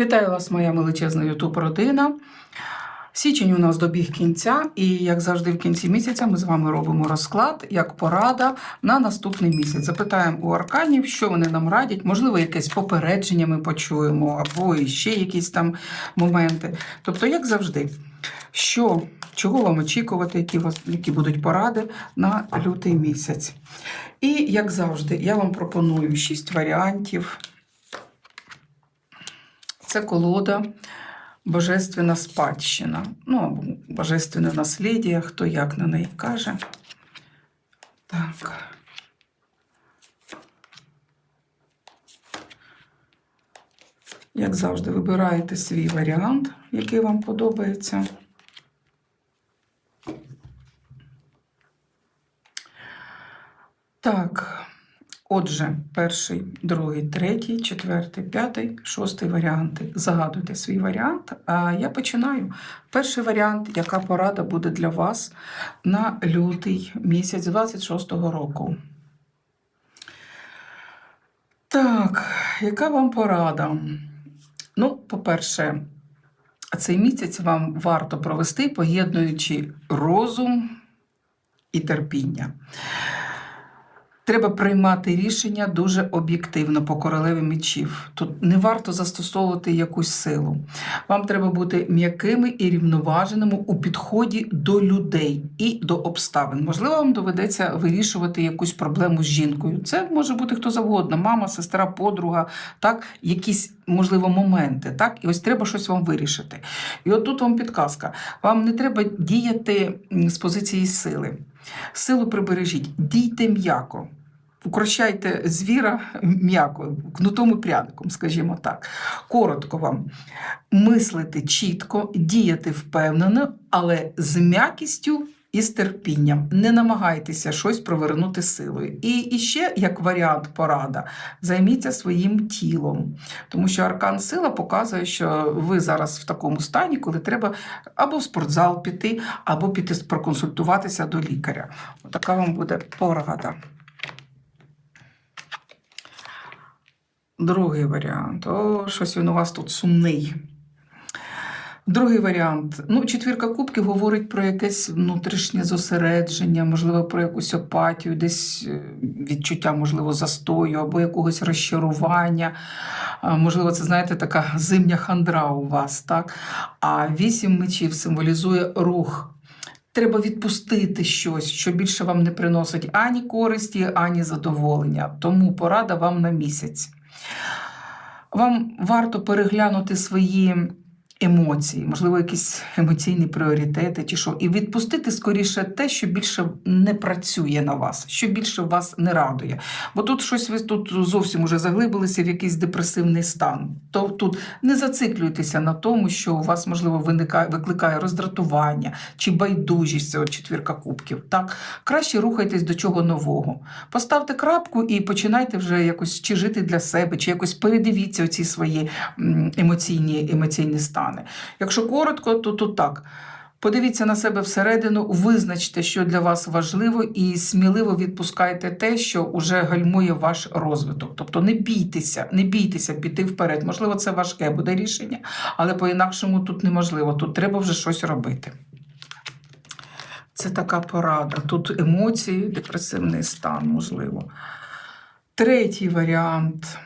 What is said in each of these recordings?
Вітаю вас, моя величезна ютуб родина. Січень у нас добіг кінця, і як завжди, в кінці місяця ми з вами робимо розклад як порада на наступний місяць. Запитаємо у арканів, що вони нам радять. Можливо, якесь попередження ми почуємо, або ще якісь там моменти. Тобто, як завжди, що, чого вам очікувати, які, вас, які будуть поради на лютий місяць. І як завжди, я вам пропоную шість варіантів. Це колода Божественна спадщина. Ну, або Божественне наслідя, хто як на неї каже. Так. Як завжди, вибираєте свій варіант, який вам подобається. Так, Отже, перший, другий, третій, четвертий, п'ятий, шостий варіанти. Загадуйте свій варіант. А я починаю. Перший варіант, яка порада буде для вас на лютий місяць 26-го року. Так, яка вам порада? Ну, по-перше, цей місяць вам варто провести, поєднуючи розум і терпіння. Треба приймати рішення дуже об'єктивно по королеві мечів. Тут не варто застосовувати якусь силу. Вам треба бути м'якими і рівноваженими у підході до людей і до обставин. Можливо, вам доведеться вирішувати якусь проблему з жінкою. Це може бути хто завгодно, мама, сестра, подруга, так, якісь, можливо, моменти. Так, і ось треба щось вам вирішити. І от тут вам підказка: вам не треба діяти з позиції сили. Силу прибережіть, дійте м'яко. Укращайте звіра м'яко, кнутом і пряником, скажімо так. Коротко вам мислити чітко, діяти впевнено, але з м'якістю і з терпінням. Не намагайтеся щось провернути силою. І, і ще, як варіант порада, займіться своїм тілом. Тому що аркан сила показує, що ви зараз в такому стані, коли треба або в спортзал піти, або піти проконсультуватися до лікаря. Така вам буде порада. Другий варіант. О, щось він у вас тут сумний. Другий варіант. Ну, четвірка кубків говорить про якесь внутрішнє зосередження, можливо, про якусь апатію, десь е, відчуття, можливо, застою або якогось розчарування. Можливо, це, знаєте, така зимня хандра у вас, так? А вісім мечів символізує рух. Треба відпустити щось, що більше вам не приносить ані користі, ані задоволення. Тому порада вам на місяць. Вам варто переглянути свої емоції, можливо, якісь емоційні пріоритети чи що, і відпустити скоріше те, що більше не працює на вас, що більше вас не радує. Бо тут щось ви тут зовсім уже заглибилися в якийсь депресивний стан. То тут не зациклюйтеся на тому, що у вас, можливо, виникає, викликає роздратування чи байдужість цього четвірка кубків. Так, краще рухайтесь до чого нового. Поставте крапку і починайте вже якось чи жити для себе, чи якось передивіться оці свої емоційні, емоційні стани. Якщо коротко, то тут так. Подивіться на себе всередину, визначте, що для вас важливо, і сміливо відпускайте те, що вже гальмує ваш розвиток. Тобто не бійтеся, не бійтеся піти вперед. Можливо, це важке буде рішення, але по-інакшому тут неможливо. Тут треба вже щось робити. Це така порада. Тут емоції, депресивний стан, можливо. Третій варіант.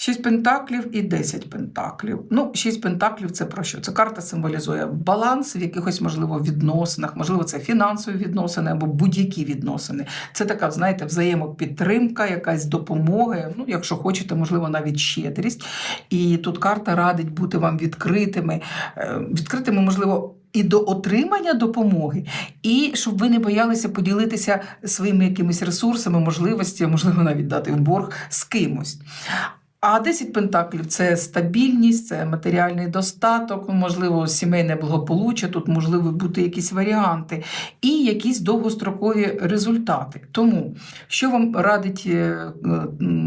Шість пентаклів і 10 пентаклів. Ну, шість пентаклів це про що? Це карта символізує баланс в якихось, можливо, відносинах, можливо, це фінансові відносини або будь-які відносини. Це така, знаєте, взаємопідтримка, якась допомога. Ну, якщо хочете, можливо, навіть щедрість. І тут карта радить бути вам відкритими, Е, відкритими, можливо. І до отримання допомоги, і щоб ви не боялися поділитися своїми якимись ресурсами, можливостями, можливо, навіть дати в борг з кимось. А 10 пентаклів це стабільність, це матеріальний достаток, можливо, сімейне благополуччя, тут можливо бути якісь варіанти і якісь довгострокові результати. Тому, що вам радить, е,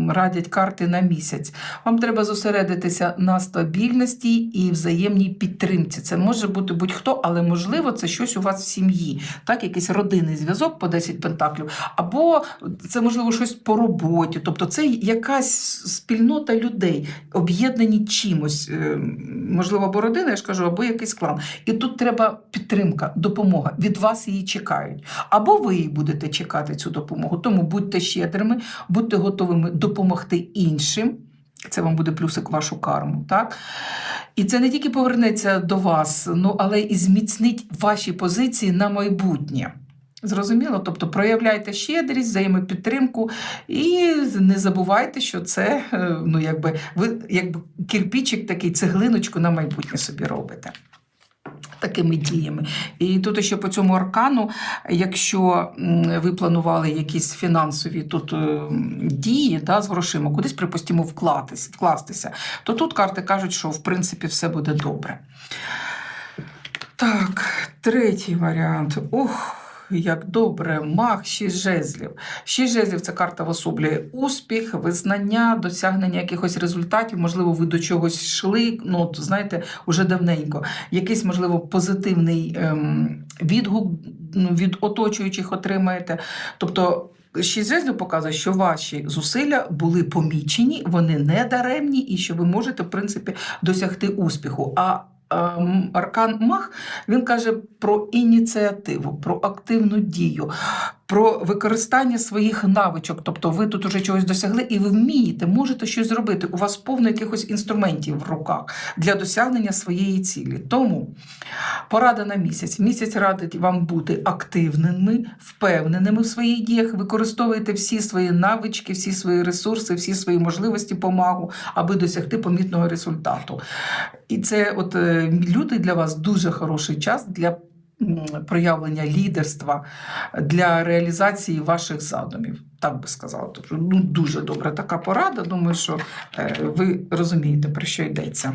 радять карти на місяць? Вам треба зосередитися на стабільності і взаємній підтримці. Це може бути будь-хто, але можливо це щось у вас в сім'ї, так, якийсь родинний зв'язок по 10 пентаклів, або це можливо щось по роботі. Тобто це якась спільнота спільнота людей, об'єднані чимось, е, можливо, або родина, я ж кажу, або якийсь клан. І тут треба підтримка, допомога. Від вас її чекають. Або ви її будете чекати цю допомогу. Тому будьте щедрими, будьте готовими допомогти іншим. Це вам буде плюсик вашу карму. Так? І це не тільки повернеться до вас, ну, але і зміцнить ваші позиції на майбутнє. Зрозуміло? Тобто проявляйте щедрість, взаємопідтримку і не забувайте, що це е, ну, якби, ви якби кирпічик такий, цеглиночку на майбутнє собі робите. Такими діями. І тут ще по цьому аркану, якщо ви планували якісь фінансові тут е, дії да, з грошима, кудись, припустимо, вкластися, то тут карти кажуть, що в принципі все буде добре. Так, третій варіант. Ох, як добре, мах, шість жезлів. Шість жезлів це карта особлює успіх, визнання, досягнення якихось результатів. Можливо, ви до чогось йшли. Ну, от, знаєте, уже давненько. Якийсь, можливо, позитивний ем, відгук ну, від оточуючих отримаєте. Тобто. Шість жезлів показує, що ваші зусилля були помічені, вони не даремні, і що ви можете, в принципі, досягти успіху. А Аркан Мах він каже про ініціативу, про активну дію, про використання своїх навичок. Тобто ви тут уже чогось досягли, і ви вмієте, можете щось зробити. У вас повно якихось інструментів в руках для досягнення своєї цілі. Тому порада на місяць. Місяць радить вам бути активними, впевненими в своїх діях. Використовуйте всі свої навички, всі свої ресурси, всі свої можливості помагу, аби досягти помітного результату. І це от е, лютий для вас дуже хороший час для проявлення лідерства, для реалізації ваших задумів. Так би сказала. Тобто, ну, дуже добра така порада. Думаю, що е, ви розумієте, про що йдеться.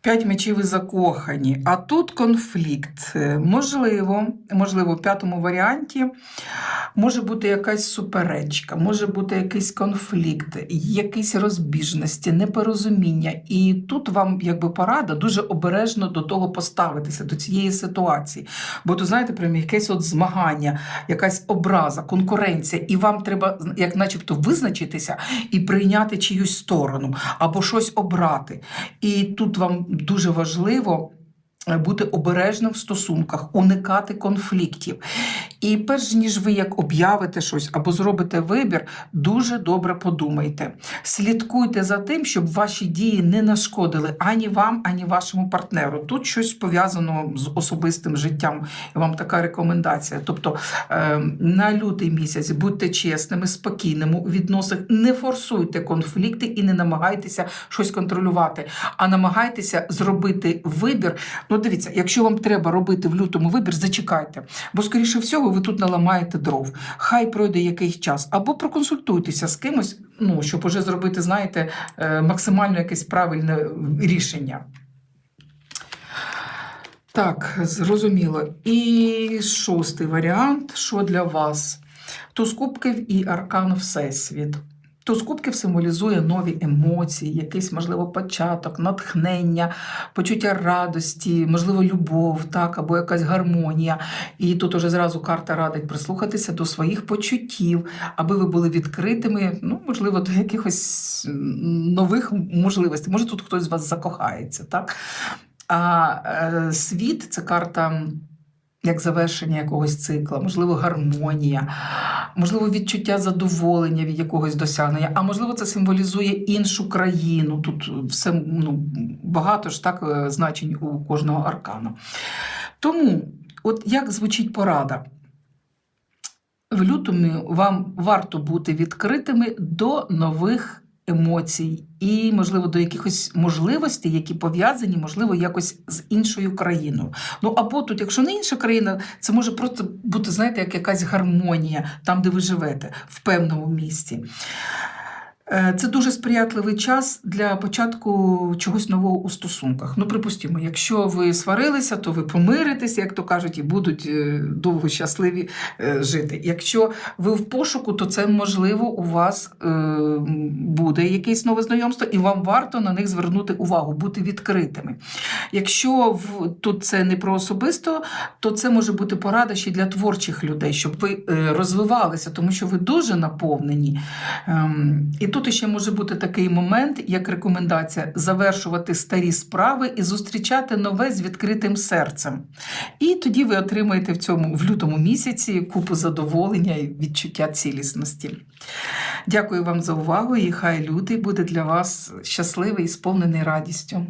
П'ять мечів і закохані, а тут конфлікт. Можливо, можливо, в п'ятому варіанті може бути якась суперечка, може бути якийсь конфлікт, якісь розбіжності, непорозуміння. І тут вам, якби порада, дуже обережно до того поставитися, до цієї ситуації. Бо то знаєте, прям якесь от змагання, якась образа, конкуренція, і вам треба, як начебто, визначитися і прийняти чиюсь сторону або щось обрати. І тут вам дуже важливо. е, Бути обережним в стосунках, уникати конфліктів. І перш ніж ви як об'явите щось або зробите вибір, дуже добре подумайте. Слідкуйте за тим, щоб ваші дії не нашкодили ані вам, ані вашому партнеру. Тут щось пов'язано з особистим життям. Вам така рекомендація. Тобто е, на лютий місяць будьте чесними, спокійними у відносинах, не форсуйте конфлікти і не намагайтеся щось контролювати, а намагайтеся зробити вибір. Ну, дивіться, якщо вам треба робити в лютому вибір, зачекайте, бо скоріше всього ви тут наламаєте дров. Хай пройде якийсь час, або проконсультуйтеся з кимось, ну щоб уже зробити, знаєте, е, максимально якесь правильне рішення. Так, зрозуміло. І шостий варіант, що для вас? Туз кубків і аркан Всесвіт. Туз кубків символізує нові емоції, якийсь, можливо, початок, натхнення, почуття радості, можливо, любов, так, або якась гармонія. І тут уже зразу карта радить прислухатися до своїх почуттів, аби ви були відкритими, ну, можливо, до якихось нових можливостей. Може, тут хтось з вас закохається, так? А е, світ це карта як завершення якогось цикла, можливо, гармонія, можливо, відчуття задоволення від якогось досягнення, а можливо, це символізує іншу країну. Тут все ну, багато ж так е, значень у кожного аркану. Тому, от як звучить порада? В лютому вам варто бути відкритими до нових емоцій і, можливо, до якихось можливостей, які пов'язані, можливо, якось з іншою країною. Ну або тут, якщо не інша країна, це може просто бути, знаєте, як якась гармонія там, де ви живете, в певному місці. Е, Це дуже сприятливий час для початку чогось нового у стосунках. Ну, припустимо, якщо ви сварилися, то ви помиритеся, як то кажуть, і будуть е, довго щасливі е, жити. Якщо ви в пошуку, то це можливо у вас буде якесь нове знайомство, і вам варто на них звернути увагу, бути відкритими. Якщо в, тут це не про особисто, то це може бути порада ще для творчих людей, щоб ви розвивалися, тому що ви дуже наповнені. Ем, І тут ще може бути такий момент, як рекомендація завершувати старі справи і зустрічати нове з відкритим серцем. І тоді ви отримаєте в цьому в лютому місяці купу задоволення і відчуття цілісності. Дякую вам за увагу, і хай люди буде для вас щасливий і сповнений радістю.